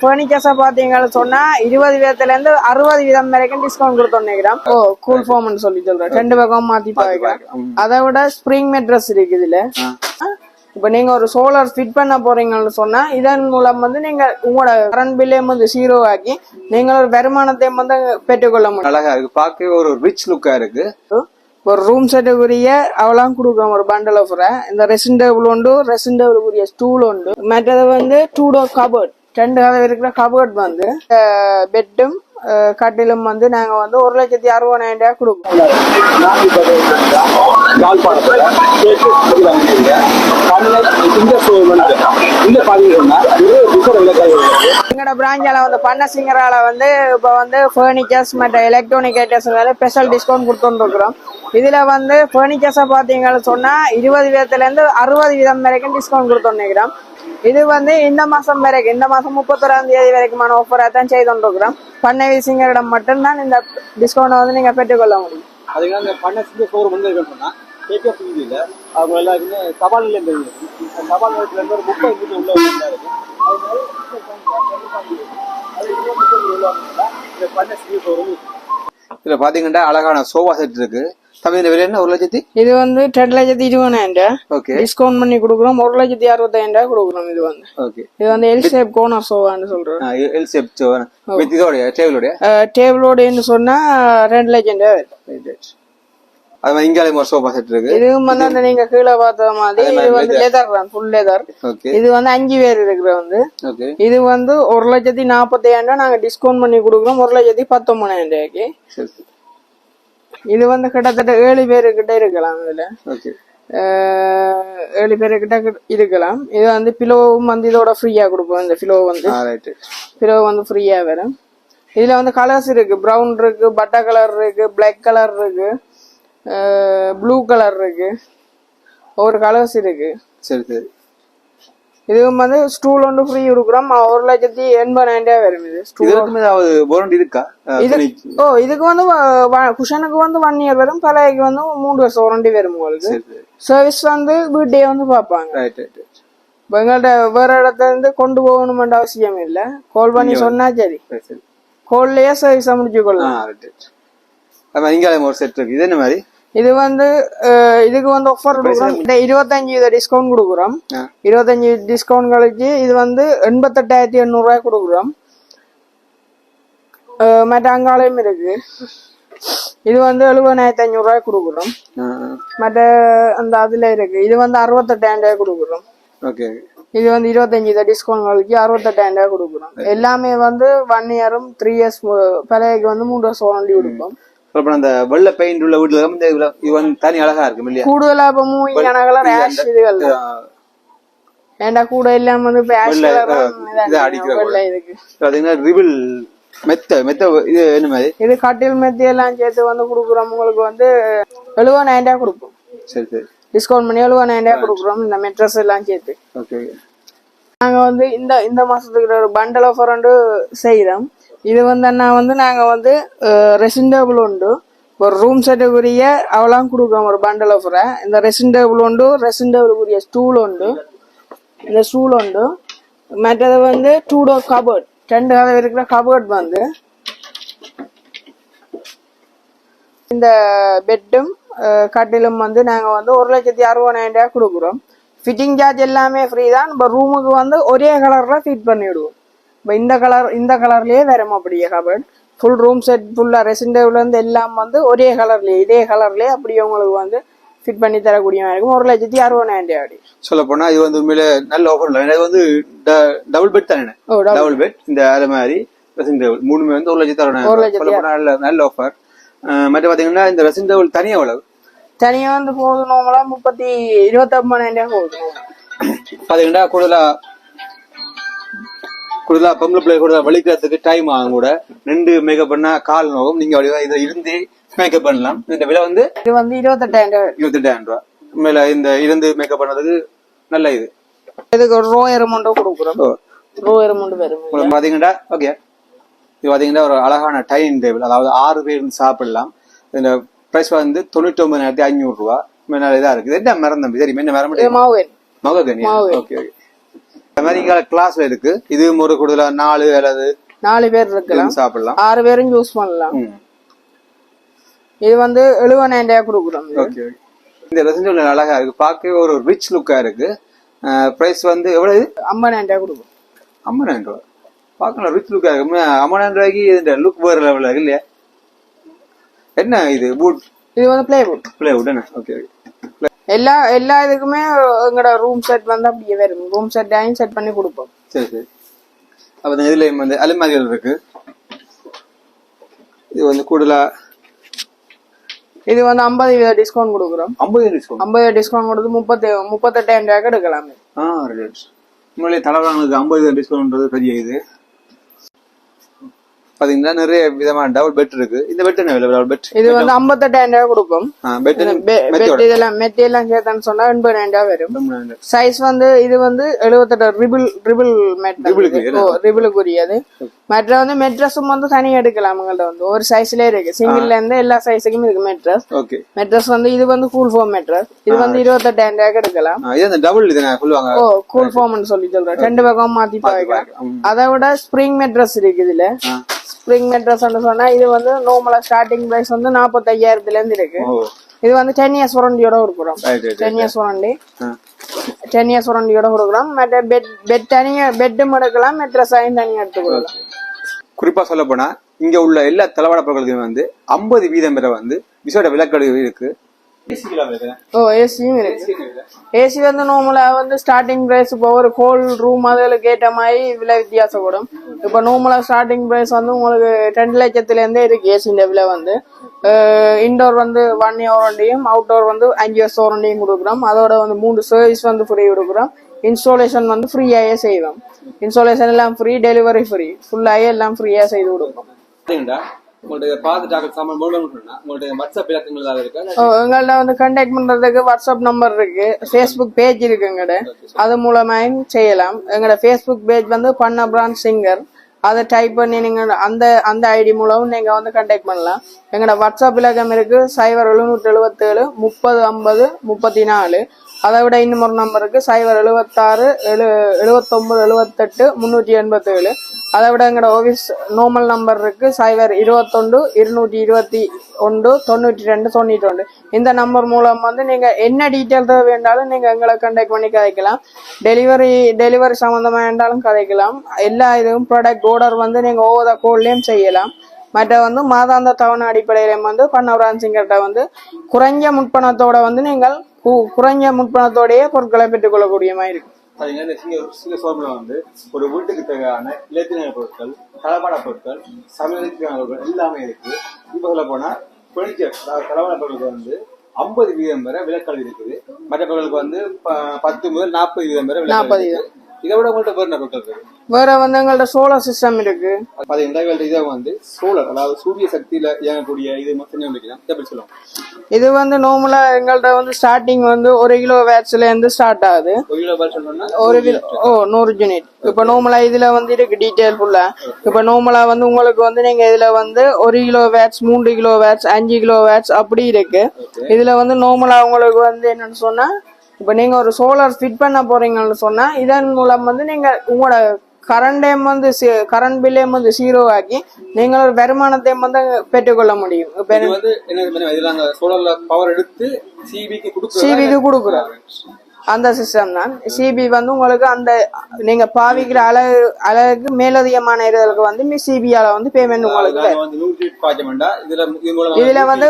ஃபர்னிச்சர்ஸை பார்த்தீங்கன்னு சொன்னா இருபது வீதத்துல இருந்து அறுபது வீதம் வரைக்கும் டிஸ்கவுண்ட் கொடுத்தோம் ஓ கூல் ஃபார்ம்னு சொல்லி சொல்றேன் ரெண்டு பக்கம் மாத்தி பாய்க்கிறேன் ம். அதை விட ஸ்ப்ரிங் மெட்ரஸ் இருக்கு இதுல. இப்போ நீங்க ஒரு சோலார் ஃபிட் பண்ண போறீங்கன்னு சொன்னா இதன் மூலம் வந்து நீங்க உங்களோட கரண்ட் பில்லையும் வந்து ஜீரோ ஆக்கி நீங்க ஒரு வருமானத்தையும் வந்து பெற்றுக்கொள்ள முடியும். அழகா இருக்கு. பார்க்கவே ஒரு ரிச் லுக்கா இருக்கு. ஒரு ரூம் செட்டுக்குரிய அவெல்லாம் கொடுக்குறோம் ஒரு பண்டல் ஆஃபரை இந்த ரெசின் டேபிள் உண்டு ரெசின் டேபிளுக்குரிய ஸ்டூல் உண்டு. மற்றது வந்து டூ டோர் கபோர்ட் ரெண்டு கதவு இருக்கிற கபோர்ட் வந்து பெட்டும் கட்டிலும் வந்து நாங்க வந்து ஒரு லட்சத்தி அறுபதாயிரம் ரூபாய் கொடுப்போம். நான் எங்களோட பிராஞ்சால வந்து பண்ண சிங்கரால வந்து இப்போ வந்து ஃபர்னிச்சர்ஸ் மற்ற எலக்ட்ரானிக் ஐட்டம்ஸ் மேலே ஸ்பெஷல் டிஸ்கவுண்ட் கொடுத்துருக்குறோம் இதுல வந்து ஃபர்னிச்சர்ஸை பார்த்தீங்கன்னு சொன்னா இருபது வீதத்துல இருந்து அறுபது வீதம் வரைக்கும் டிஸ்கவுண்ட் கொடுத்துருக்கிறோம் இது வந்து இந்த மாசம் வரைக்கும் இந்த மாசம் முப்பத்தொராம் தேதி வரைக்குமான ஆஃபராக தான் செய்து கொண்டிருக்கிறோம் பண்ணை வீசிங்கரிடம் மட்டும்தான் இந்த டிஸ்கவுண்ட் வந்து நீங்க பெற்றுக்கொள்ள முடியும் அதுக்கு அந்த பண்ண சிங்க சோறு வந்து இருக்குன்னு கேட்க அவங்க எல்லாருக்குமே தபால் நிலையம் தெரியும் தபால் நிலையத்துல இருந்து ஒரு முப்பது மீட்டர் உள்ள இருக்கு அதனால அது இந்த சிங்க இதுல பாத்தீங்கன்னா அழகான சோஃபா செட் இருக்கு. தமிழ் இந்த விலை என்ன? ஒரு லட்சத்தி? இது வந்து ரெண்டு லட்சத்தி இருபதாயிரம் ரூபாய். ஓகே. டிஸ்கவுண்ட் பண்ணி கொடுக்குறோம். ஒரு லட்சத்தி அறுபத்தாயிரம் ரூபாய் கொடுக்குறோம் இது வந்து. ஓகே. இது வந்து எல் ஷேப் கோனர் சோவான்னு சொல்றோம் எல் ஷேப் வித் இதோடைய டேபிளோடைய டேபிளோடன்னு சொன்னா ரெண்டு லட்சம் ரூபாய். அது மாதிரி இங்கே ஒரு சோஃபா செட் இருக்கு. இதுவும் வந்து அந்த நீங்க கீழே பார்த்த மாதிரி இது வந்து லெதர் தான் ஃபுல் லெதர் இது வந்து அஞ்சு பேர் இருக்கிற வந்து. இது வந்து ஒரு லட்சத்தி நாற்பத்தாயிரம் ரூபாய் நாங்க டிஸ்கவுண்ட் பண்ணி கொடுக்குறோம். ஒரு லட்சத்தி பத்தொன்பதாயிரம் ரூபாய்க்கு. இது வந்து கிட்டத்தட்ட ஏழு பேருக்கிட்ட இருக்கலாம் இதுல. ஏழு பேருக்கிட்ட கிட்ட இருக்கலாம். இது வந்து பிலோவும் வந்து இதோட ஃப்ரீயா கொடுப்போம். இந்த பிலோ வந்து. பிலோ வந்து ஃப்ரீயா வரும். இதுல வந்து கலர்ஸ் இருக்கு. ப்ரௌன் இருக்கு பட்டா கலர் இருக்கு பிளாக் கலர் இருக்கு. ப்ளூ கலர் இருக்கு. ஒவ்வொரு கலர்ஸ் இருக்கு. சரி சரி. இதுவும் வந்து ஸ்டூல் ஒன்று ஃப்ரீ கொடுக்குறோம். ஒரு லட்சத்தி எண்பதாயிரம் வரும் இது. ஸ்டூல் ஏதாவது வாரண்டி இருக்கா? இது ஓ இதுக்கு வந்து குஷனுக்கு வந்து ஒன் இயர் வரும். பழையக்கு வந்து மூணு வருஷம் வாரண்டி வரும் உங்களுக்கு. சரி சரி. சர்வீஸ் வந்து வீட்டே வந்து பார்ப்பாங்க. இப்போ எங்கள்கிட்ட வேற இடத்துல இருந்து கொண்டு போகணுமென்ற அவசியம் இல்லை. கால் பண்ணி சொன்னா சரி. கோல்லையே சர்வீஸை முடிச்சு கொள்ளலாம். ரைட் ரைட் அது மாதிரி இங்கே ஒரு செட் இருக்கு. இது என்ன மாதிரி? இது வந்து இதுக்கு வந்து ஆஃபர் கொடுக்குறோம். இருபத்தஞ்சு இதை டிஸ்கவுண்ட் கொடுக்குறோம். இருபத்தஞ்சு டிஸ்கவுண்ட் கழிச்சு இது வந்து எண்பத்தெட்டாயிரத்தி எண்ணூறுரூவா கொடுக்குறோம். மற்ற அங்காலையும் இருக்கு. இது வந்து எழுபதாயிரத்தி ஐநூறுரூவா கொடுக்குறோம் மற்ற அந்த அதுல இருக்கு இது வந்து அறுபத்தெட்டாயிரம் ரூபாய் கொடுக்குறோம் ஓகே இது வந்து இருபத்தஞ்சு இதை டிஸ்கவுண்ட் கழிச்சு அறுபத்தெட்டாயிரம் ரூபாய் கொடுக்குறோம் எல்லாமே வந்து ஒன் இயரும் த்ரீ இயர்ஸ் பழையக்கு வந்து மூணு வருஷம் வாரண்டி கொடுப்போம் அப்புறம் அந்த வெள்ளை பெயிண்ட் உள்ள வீட்டுல இந்த இது வந்து தனி அழகா இருக்கு இல்லையா? கூடுதலா இப்ப மூவி கணக்கெல்லாம் ரேஷ் இதுகள். ஏன்டா கூட இல்லாம வந்து இப்ப பாத்தீங்கன்னா ரிபிள் மெத்த மெத்த இது என்ன மாதிரி? இது கட்டில் மெத்தி எல்லாம் சேர்த்து வந்து கொடுக்குறோம். உங்களுக்கு வந்து எழுபதாயிரம் ரூபாய் கொடுப்போம் சரி சரி. டிஸ்கவுண்ட் பண்ணி எழுபதாயிரம் ரூபாய் கொடுக்குறோம். இந்த மெட்ரஸ் எல்லாம் சேர்த்து. ஓகே நாங்க வந்து இந்த இந்த மாசத்துக்கு ஒரு பண்டல் ஆஃபர் வந்து செய்யறோம் இது வந்து அண்ணா வந்து நாங்கள் வந்து ரெசின் டேபிள் உண்டு. ஒரு ரூம் செட்டுக்குரிய அவெல்லாம் கொடுக்குறோம் ஒரு பண்டல் ஆஃபரை இந்த ரெசின் டேபிள் உண்டு ரெசின் டேபிளுக்குரிய ஸ்டூல் உண்டு. இந்த ஸ்டூல் உண்டு. மற்றது வந்து டூ டோர் கபோர்ட் ரெண்டு கதவு இருக்கிற கபோர்ட் வந்து. இந்த பெட்டும் கட்டிலும் வந்து நாங்கள் வந்து ஒரு லட்சத்தி அறுபதாயிரம் ரூபா கொடுக்குறோம். ஃபிட்டிங் சார்ஜ் எல்லாமே ஃப்ரீ தான். இப்போ ரூமுக்கு வந்து ஒரே கலரில் ஃபிட் பண்ணிவிடுவோம் இப்போ இந்த கலர் இந்த கலர்லயே வரும் அப்படியே கபர்ட் ஃபுல் ரூம் செட் ஃபுல்லா ரெசிடென்ட்ல இருந்து எல்லாம் வந்து ஒரே கலர்லயே இதே கலர்லயே அப்படியே உங்களுக்கு வந்து ஃபிட் பண்ணி தரக்கூடிய இருக்கும். ஒரு லட்சத்தி அறுபதாயிரம் ரூபாய் சொல்ல போனா இது வந்து உண்மையில நல்ல ஆஃபர் இல்லை எனக்கு வந்து டபுள் பெட் தானே. டபுள் பெட் இந்த அது மாதிரி. ரெசிங் டேபிள் மூணுமே வந்து ஒரு லட்சத்தி அறுபதாயிரம் லட்சத்தி சொல்ல போனா நல்ல நல்ல ஆஃபர் மற்ற பாத்தீங்கன்னா இந்த ரெசிங் டேபிள் தனியா எவ்வளவு? தனியா வந்து நார்மலா முப்பத்தி இருபத்தொம்பதாயிரம் ரூபாய் போகுது. பாத்தீங்கன்னா கூடுதலா கூடுதலா பொம்பளை பிள்ளை கூடுதலா வலிக்கிறதுக்கு டைம் ஆகும் கூட. ரெண்டு மேக்கப் பண்ணா கால் நோவும். நீங்க அப்படியே இதை இருந்து மேக்கப் பண்ணலாம். இந்த விலை வந்து இது வந்து இருபத்தெட்டாயிரம் ரூபாய். இருபத்தெட்டாயிரம் ரூபாய். உண்மையில இந்த இருந்து மேக்கப் பண்ணதுக்கு நல்ல இது. இதுக்கு ஒரு ரோ அமௌண்ட்டோ கொடுக்குறோம். ரோ அமௌண்ட் வரும் பாத்தீங்கன்னா ஓகே இது பாத்தீங்கன்னா ஒரு அழகான டைனிங் டேபிள் அதாவது ஆறு பேர் சாப்பிடலாம். இந்த பிரைஸ் வந்து தொண்ணூத்தி ஒன்பதாயிரத்தி ஐநூறு ரூபா இதா இருக்கு என்ன மரம் தம்பி? தெரியுமா? என்ன மரம் மாவு. ஓகே ஓகே இங்க கிளாஸ்ல இருக்கு. இதுவும் ஒரு கூடுதலா நாலு அல்லது நாலு பேர் இருக்கலாம். சாப்பிடலாம். ஆறு பேரும் யூஸ் பண்ணலாம். இது வந்து எழுபதாயிரம் ரூபாய் கொடுக்குறோம் இது. Okay okay. இந்த ரெசிடென்ட் அழகா இருக்கு. பார்க்கவே ஒரு ரிச் லுக்கா இருக்கு. பிரைஸ் வந்து எவ்வளவு ஐம்பதாயிரம் ரூபாய் கொடுக்குறோம். ஐம்பதாயிரம் ரூபாய். பார்க்கலாம் ரிச் லுக்கா இருக்கு. ஐம்பதாயிரம் ரூபாய்க்கு இந்த லுக் வேற லெவலில் இருக்கு இல்லையா? என்ன இது? வுட் இது வந்து பிளேவுட் பிளே வுட் என்ன ஓகே எல்லா எல்லா இதுக்குமே எங்களோட ரூம் செட் வந்து அப்படியே வரும். ரூம் செட் ஆயும் செட் பண்ணி கொடுப்போம். சரி சரி. அப்போ இதுல வந்து அலுமாரிகள் இருக்கு. இது வந்து கூடுதலா இது வந்து ஐம்பது வீத டிஸ்கவுண்ட் கொடுக்குறோம். ஐம்பது டிஸ்கவுண்ட் ஐம்பது டிஸ்கவுண்ட் கொடுத்து முப்பத்தி முப்பத்தெட்டாயிரம் ரூபாய்க்கு எடுக்கலாமே. ஆ ரைட் உண்மையிலே தலைவர்களுக்கு ஐம்பது டிஸ்கவுண்ட்ன்றது பெரிய இது. பாத்தீங்கன்னா நிறைய விதமான டபுள் பெட் இருக்கு. இந்த பெட் என்ன விலை டபுள் பெட் இது வந்து ஐம்பத்தெட்டாயிரம் ரூபாய் கொடுப்போம் பெட் இதெல்லாம் மெட்டி எல்லாம் சேர்த்தான்னு சொன்னா எண்பதாயிரம் ரூபாய் வரும். சைஸ் வந்து இது வந்து எழுபத்தெட்டு ரிபிள் ரிபிள் மெட் ரிபிளுக்கு ரிபிளுக்குரியது மற்ற வந்து மெட்ரஸும் வந்து தனியா எடுக்கலாம் உங்கள்ட்ட வந்து. ஒரு சைஸ்ல இருக்கு. சிங்கிள்ல இருந்து எல்லா சைஸுக்கும் இருக்கு மெட்ரஸ் ஓகே மெட்ரஸ் வந்து இது வந்து கூல் ஃபோம் மெட்ரஸ் இது வந்து இருபத்தெட்டாயிரம் ரூபாய்க்கு எடுக்கலாம். இது அந்த டபுள் இது சொல்லுவாங்க? ஓ கூல் ஃபோம்னு சொல்லி சொல்றேன். ரெண்டு பக்கம் மாத்தி பாய்க்கலாம். அதை விட ஸ்ப்ரிங் மெட்ரஸ் இருக்கு இதுல. ஆ. ஸ்ப்ரிங் மெட்ரஸ் சொன்னா இது வந்து நார்மலா ஸ்டார்டிங் பிரைஸ் வந்து நாற்பத்தையாயிரத்துல இருந்து இருக்கு இது வந்து டென் இயர்ஸ் வாரண்டியோட கொடுக்குறோம் டென் இயர்ஸ் வாரண்டி ஆ. டென் இயர்ஸ் வாரண்டியோட கொடுக்குறோம் மற்ற பெட் பெட் தனியா பெட்டும் எடுக்கலாம் மெட்ரஸ் ஆயும் தனியா எடுத்து கொடுக்கலாம் குறிப்பா சொல்ல போனா இங்க உள்ள எல்லா தளவாட பொருட்களுக்கும் வந்து ஐம்பது வீதம் வரை வந்து விசேட விலக்கடு இருக்கு. ஓ ஏசியும் இருக்கு. ஏசி வந்து நார்மலா வந்து ஸ்டார்டிங் பிரைஸ் இப்போ ஒரு ஹோல் ரூம் அதுகளுக்கு ஏற்ற மாதிரி விலை வித்தியாசப்படும். இப்போ நார்மலா ஸ்டார்டிங் பிரைஸ் வந்து உங்களுக்கு ரெண்டு லட்சத்துல இருந்தே இருக்கு ஏசிஇந்த விலை வந்து. இன்டோர் வந்து ஒன் இயர் வாரண்டியும் அவுட்டோர் வந்து அஞ்சு வருஷம் வாரண்டியும் கொடுக்குறோம். அதோட வந்து மூணு சர்வீஸ் வந்து ஃப்ரீ கொடுக்குறோம். இன்ஸ்டாலேஷன் வந்து ஃப்ரீயாகவே செய்வோம். இன்ஸ்டாலேஷன் எல்லாம் ஃப்ரீ டெலிவரி ஃப்ரீ ஃபுல்லாகவே எல்லாம் ஃப்ரீயா செய்து பாத்தீங்கன்னா உங்களுடைய பாதுகாப்பு சாமான் மூலம் சொன்னா உங்களுடைய வாட்ஸ்அப் இலக்கங்கள் ஏதாவது இருக்கா ஓ, எங்கள்ட்ட வந்து கான்டாக்ட் பண்றதுக்கு வாட்ஸ்அப் நம்பர் இருக்கு. ஃபேஸ்புக் பேஜ் இருக்கு எங்கட அது மூலமாயும் செய்யலாம். எங்கட ஃபேஸ்புக் பேஜ் வந்து பண்ண பிராண்ட் சிங்கர். அதை டைப் பண்ணி நீங்க அந்த அந்த ஐடி மூலம் நீங்க வந்து கான்டாக்ட் பண்ணலாம். எங்கட வாட்ஸ்அப் இலக்கம் இருக்கு. சைபர் எழுநூற்றி எழுபத்தேழு முப்பது ஐம்பது முப்பத்தி நாலு அதை விட இன்னும் ஒரு நம்பர் இருக்கு. சைபர் எழுபத்தாறு எழு எழுபத்தொன்பது எழுபத்தெட்டு முந்நூற்றி எண்பத்தேழு. அதை விட எங்களோட ஆஃபீஸ் நார்மல் நம்பர் இருக்குது சைபர் இருபத்தொண்டு இருநூற்றி இருபத்தி ஒன்று தொண்ணூற்றி ரெண்டு தொண்ணூற்றி ஒன்று இந்த நம்பர் மூலம் வந்து நீங்கள் என்ன டீட்டெயில் தேவை வேண்டாலும் நீங்கள் எங்களை கண்டெக்ட் பண்ணி கதைக்கலாம். டெலிவரி டெலிவரி சம்மந்தமாக வேண்டாலும் கதைக்கலாம். எல்லா இதுவும் ப்ராடக்ட் ஆர்டர் வந்து நீங்கள் ஒவ்வொரு கோல்லையும் செய்யலாம். மற்ற வந்து மாதாந்த தவணை அடிப்படையிலும் வந்து பண்ணவரான் சிங்கர்கிட்ட வந்து குறைஞ்ச முற்பணத்தோட வந்து நீங்கள் கு- குறைஞ்ச முன்பணத்தோடயே பொருட்களை பெற்றுக்கொள்ளக்கூடிய மாதிரி இருக்கும் பாத்தீங்கன்னா இந்த சிங்க சிங்க சோப்பில் வந்து ஒரு வீட்டுக்கு தேவையான இலத்தின பொருட்கள் தளபாட பொருட்கள் சமையலுக்கு தேவையான பொருட்கள் எல்லாமே இருக்கு. இப்போ சொல்ல போனா பர்னிச்சர் தளவாட பொருட்களுக்கு வந்து ஐம்பது வீதம் வரை விலக்கல் இருக்குது. மற்ற பொருட்களுக்கு வந்து பத்து முதல் நாற்பது வீதம் வரை விலக்கல் 40 இருக்குது. இதை விட உங்கள்கிட்ட வேறு என்ன பொருட்கள் இருக்கு? வேற வந்து எங்கள்ட்ட சோலார் சிஸ்டம் இருக்கு. பாத்தீங்கன்னா இவங்கள்ட்ட இதை வந்து சோலார் அதாவது சூரிய சக்தியில இயங்கக்கூடிய இது மட்டும் சொல்லுவோம் இது வந்து நார்மலா எங்கள்ட்ட வந்து ஸ்டார்டிங் வந்து ஒரு கிலோ வேட்ஸ்ல இருந்து ஸ்டார்ட் ஆகுது. ஒரு கிலோ சொன்னோம்னா ஒரு ஓ நூறு யூனிட் இப்போ நார்மலா இதுல வந்து இருக்கு டீடைல் ஃபுல்லா இப்போ நார்மலா வந்து உங்களுக்கு வந்து நீங்க இதுல வந்து ஒரு கிலோ வேட்ஸ் மூன்று கிலோ வேட்ஸ் அஞ்சு கிலோ வேட்ஸ் அப்படி இருக்கு. இதுல வந்து நார்மலா உங்களுக்கு வந்து என்னன்னு சொன்னா இப்போ நீங்க ஒரு சோலார் ஃபிட் பண்ண போறீங்கன்னு சொன்னா இதன் மூலம் வந்து நீங்க உங்களோட கரண்ட் டைம் வந்து கரண்ட் பில்லையும் வந்து ஜீரோ ஆக்கி நீங்கள் ஒரு வருமானத்தையும் வந்து பெற்றுக்கொள்ள முடியும். இப்போ இது வந்து சோலார்ல பவர் எடுத்து சிபிக்கு கொடுக்குறோம். அந்த சிஸ்டம் தான். சிபி வந்து உங்களுக்கு அந்த நீங்க பாவிக்கிற அழகு அழகுக்கு மேலதிகமான இதுகளுக்கு வந்து சிபியால வந்து பேமெண்ட் உங்களுக்கு இதுல வந்து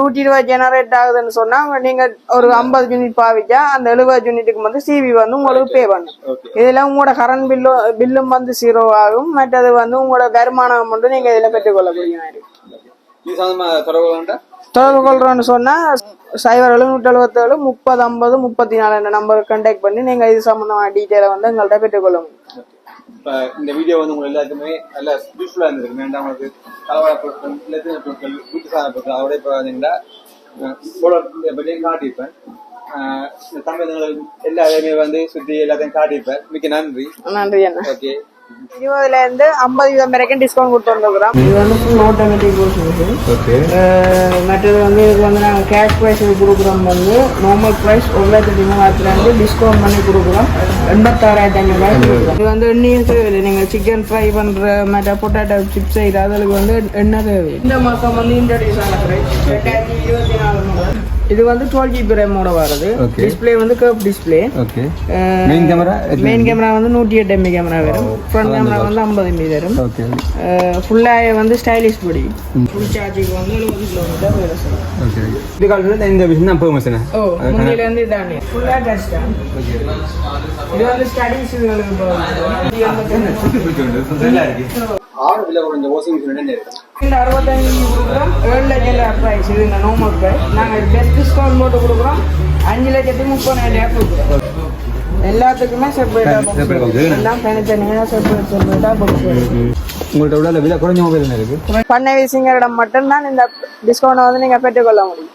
நூற்றி இருபது ஜெனரேட் ஆகுதுன்னு சொன்னா நீங்க ஒரு ஐம்பது யூனிட் பாவிச்சா அந்த எழுபது யூனிட்டுக்கு வந்து சிபி வந்து உங்களுக்கு பே பண்ணும். இதுல உங்களோட கரண்ட் பில்லும் பில்லும் வந்து ஜீரோ ஆகும். மற்றது வந்து உங்களோட வருமானம் மட்டும் நீங்க இதுல பெற்றுக்கொள்ளக்கூடிய மாதிரி. தொடர்பு வேண்டாம் தொடர்பு கொள்றோம்னு சொன்னா சைபர் எழுநூற்றி எழுபத்தேழு முப்பது ஐம்பது முப்பத்தி நாலு என்ற நம்பருக்கு கான்டாக்ட் பண்ணி நீங்க இது சம்பந்தமான டீட்டெயிலை வந்து எங்கள்கிட்ட பெற்றுக்கொள்ள முடியும் இப்ப இந்த வீடியோ வந்து உங்களுக்கு எல்லாத்துக்குமே நல்ல யூஸ்ஃபுல்லா இருந்திருக்கு. வேண்டாம் உங்களுக்கு கலவாட பொருட்கள் பொருட்கள் வீட்டு சாதன பொருட்கள் அதோட இப்போ பார்த்தீங்கன்னா பற்றியும் காட்டியிருப்பேன். தமிழ் எல்லா வந்து சுற்றி எல்லாத்தையும் காட்டியிருப்பேன். மிக்க நன்றி. நன்றி ஓகே. இருபதுல இருந்து ஐம்பது வீதம் வரைக்கும் டிஸ்கவுண்ட் கொடுத்து வந்துருக்குறோம் இது வந்து ஃபுல் ஆட்டோமேட்டிக் ஓகே மற்றது வந்து இதுக்கு வந்து நாங்கள் கேஷ் ப்ரைஸ் கொடுக்குறோம் வந்து. நார்மல் ப்ரைஸ் ஒரு லட்சத்தி மூவாயிரத்துலேருந்து டிஸ்கவுண்ட் பண்ணி கொடுக்குறோம். எண்பத்தாறாயிரத்தி கொடுக்குறோம். இது வந்து எண்ணெயும் தேவையில்லை. நீங்கள் சிக்கன் ஃப்ரை பண்ணுற மற்ற பொட்டாட்டோ சிப்ஸ் செய்கிற அதுக்கு வந்து எண்ணெய் தேவை இந்த மாதம் வந்து இன்ட்ரடியூஸ் ஆன ப்ரைஸ் ரெண்டாயிரத்தி இருபத்தி நாலு. இது வந்து டுவெல் ஜிபி ரேமோட வருது. டிஸ்பிளே வந்து curve display okay main camera main camera வந்து நூற்றி எட்டு எம்பி கேமரா வரும். ஃப்ரண்ட் கேமரா வந்து ஐம்பது எம்பி வரும். ஓகே ஃபுல்லாக வந்து ஸ்டைலிஷ் பொடி ஃபுல் சார்ஜுக்கு வந்து எழுபது கிலோமீட்டர் வேலை செய்யும். ஓகே இந்த காலத்தில் இந்த விஷயம் தான் பெர்மிஷன் ஓ முந்தில இருந்து இதானே. ஃபுல்லா டச் தான். இது வந்து ஸ்டடீஸ் இதுகளுக்கு போகுது. ஆறு விலை குறைஞ்ச வாஷிங் மிஷின் என்ன இருக்கு? இந்த அறுபத்தஞ்சு கொடுக்குறோம் ஏழு லட்சம் ப்ரைஸ் இது இந்த ப்ரைஸ் நாங்கள் பெஸ்ட் டிஸ்கவுண்ட் போட்டு கொடுக்குறோம். அஞ்சு லட்சத்தி முப்பதாயிரம் கொடுக்குறோம். எல்லாத்துக்குமே செப்பரேட்டாக. எல்லாம் தனித்தனியாக செப்பரேட் செப்பரேட்டாக பாக்ஸ் உங்கள்கிட்ட உள்ள விலை குறைஞ்ச மொபைல் இருக்கு? பண்ணை வீசிங்கிற இடம் மட்டும்தான் இந்த டிஸ்கவுண்ட் வந்து நீங்கள் பெற்றுக்கொள்ள முடியும்.